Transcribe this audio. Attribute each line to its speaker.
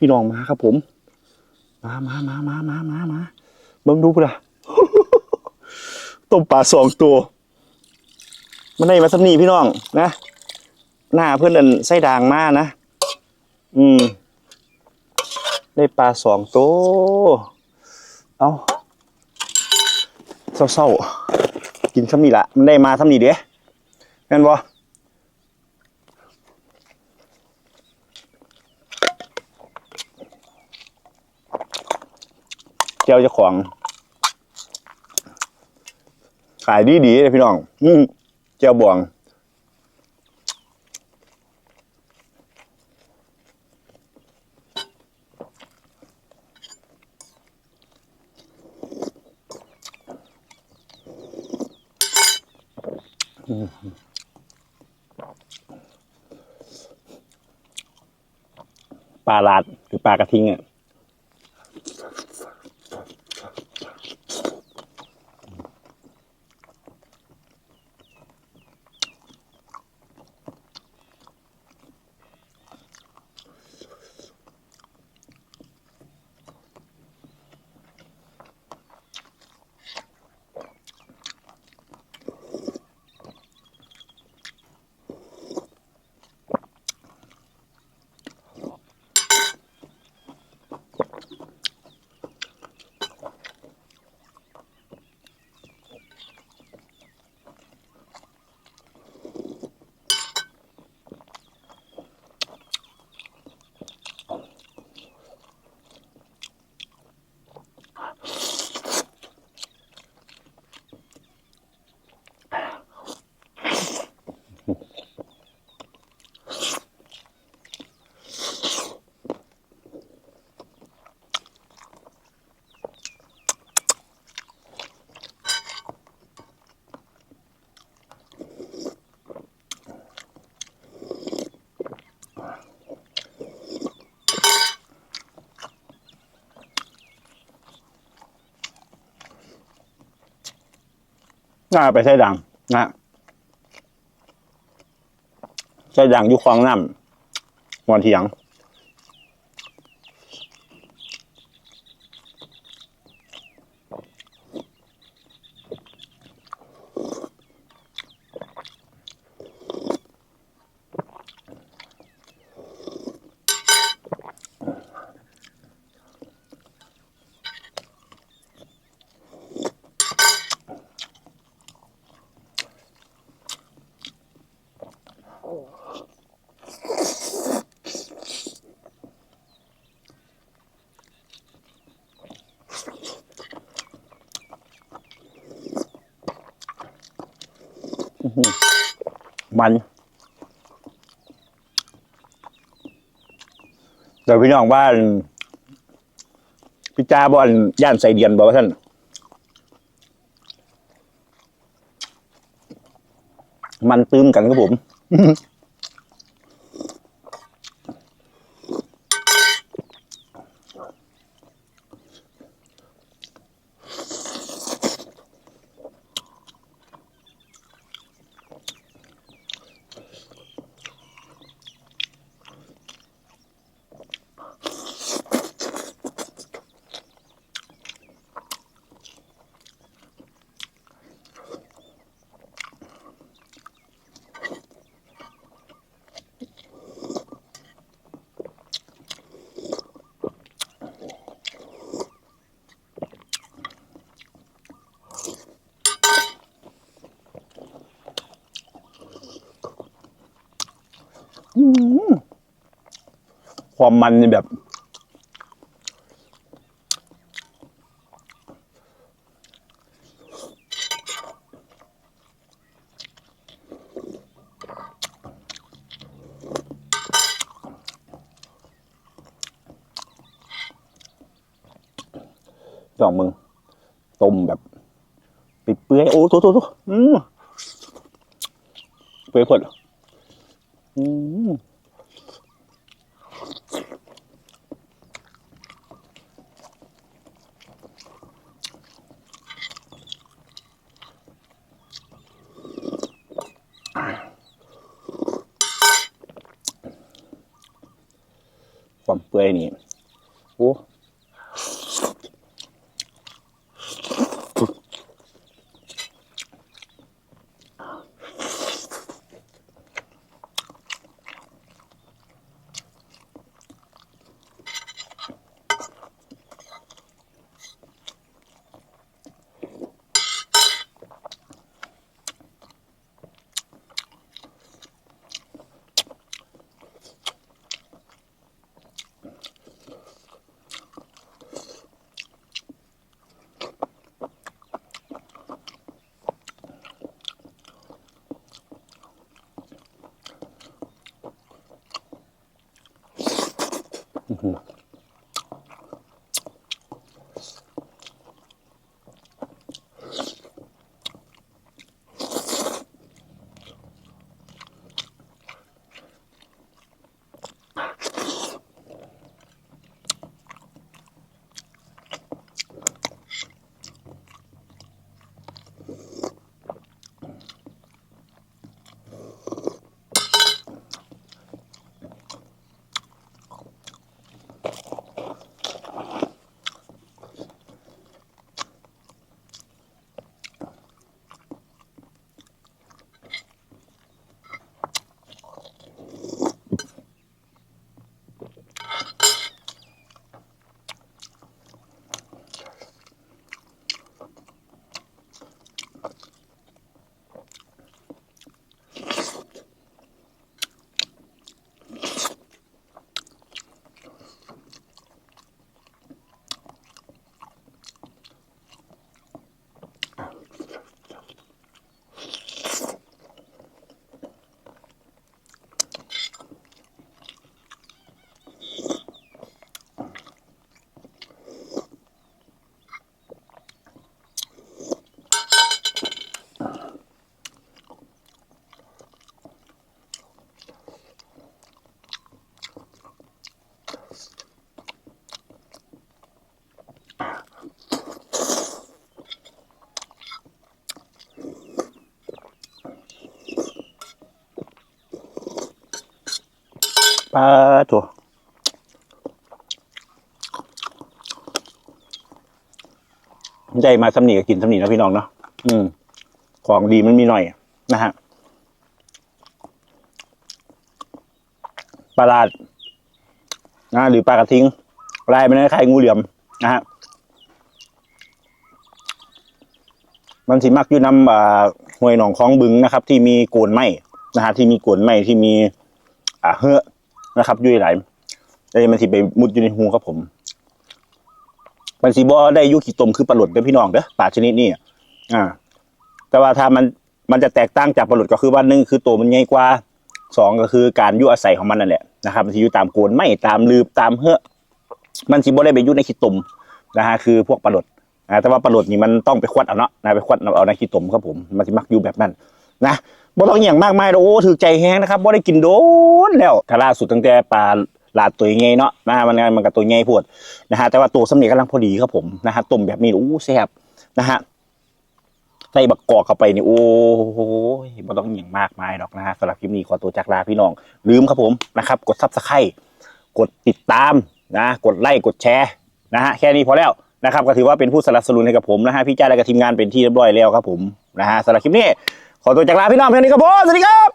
Speaker 1: พี่น้องมาครับผม มามามามามามามาเบิ่งดูพุ่นล่ะต้มปลาสองตัว มันได้มาสำนีพี่น้องนะ หน้าเพื่อนอันไส้ด่างมากนะ อืม ได้ปลาสองตัว เอาเศร้าๆกินซ้ำนี่ละ มันได้มาซ้ำนี่เด้แม่นบ่ เจ้าเจ้าของ ขายดีดีเลยพี่น้อง อืมเจ้าบวงปลาลาดหรือปลากระทิงอะ น่าไปใช้ดังนะใช้ดังยุคลองน้ำวันเถียง มันเดี๋ยวพี่น้องบ้านพี่จ้าบอลย่านใส่เดียนบอกว่าท่านมันตื้มกันครับผม ความมันนี่แบบ สองมึง ต้มแบบปิดเปื่อยโอ้โถโถโถอืมเปื่อยพด อืมความเปื่อยปื่อยนี่ Oh. ปลาถั่วใจมาสำนีก็กินสำนีนะพี่น้องเนาะอืม ของดีมันมีหน่อยนะฮะปลาลาดนะหรือปลากระทิงลายมันคล้ายๆงูเหลี่ยมนะฮะมันสิมักอยู่น้ำห้วยหนองคลองบึงนะครับ ที่มีโกนไม้นะฮะที่มีโกนไม้ที่มีอ่าเฮือ นะครับอยู่หลายแล้วมันสิไปมุดอยู่ในหูครับผมมันสิบ่ได้ยุขีตมคือปลาหลดเด้อพี่น้องเด้อปลาชนิดนี้อะอ่า แต่ว่าถ้ามันมันจะแตกต่างจากปลาหลดก็คือว่าหนึ่งคือตัวมันใหญ่กว่าสองก็คือการยู่อาศัยของมันนั่นแหละนะครับมันสิอยู่ตามโกนไม้ตามลืบตามเฮือมันสิบ่ได้ไปยู่ในขีตมนะฮะคือพวกปลาหลดนะแต่ว่าปลาหลดนี่มันต้องไปควัดเอาเนาะนะไปควัดเอาในขีตมครับผมมันสิมักอยู่แบบนั้น นะบ่ต้องอย่างมากมายหรอกโอ้ถือใจแห้งนะครับบ่ได้กินโดนแล้วถ้าล่าสุดตั้งแต่ปลาลาดตัวใหญ่เนาะนะฮะมันมันก็ตัวใหญ่โพดนะฮะแต่ว่าตัวสำเนียงกำลังพอดีครับผมนะฮะต้มแบบนี้โอ้แซ่บนะฮะใส่บักกอกเข้าไปนี่โอ้โหบ่ต้องอย่างมากมายหรอกนะฮะสำหรับคลิปนี้ขอตัวจากลาพี่น้อง ลืมครับผมนะครับ กดซับสไครต์กดติดตามนะกดไลค์กดแชร์นะฮะแค่นี้พอแล้วนะครับก็ถือว่าเป็นผู้สนับสนุนให้กับผมนะฮะพี่จ้าและกับทีมงานเป็นที่เรียบร้อยแล้วครับผมนะฮะสำหรับคลิปนี้ ขอตัวจากลาพี่น้องเพียงนี้ครับผมสวัสดีครับ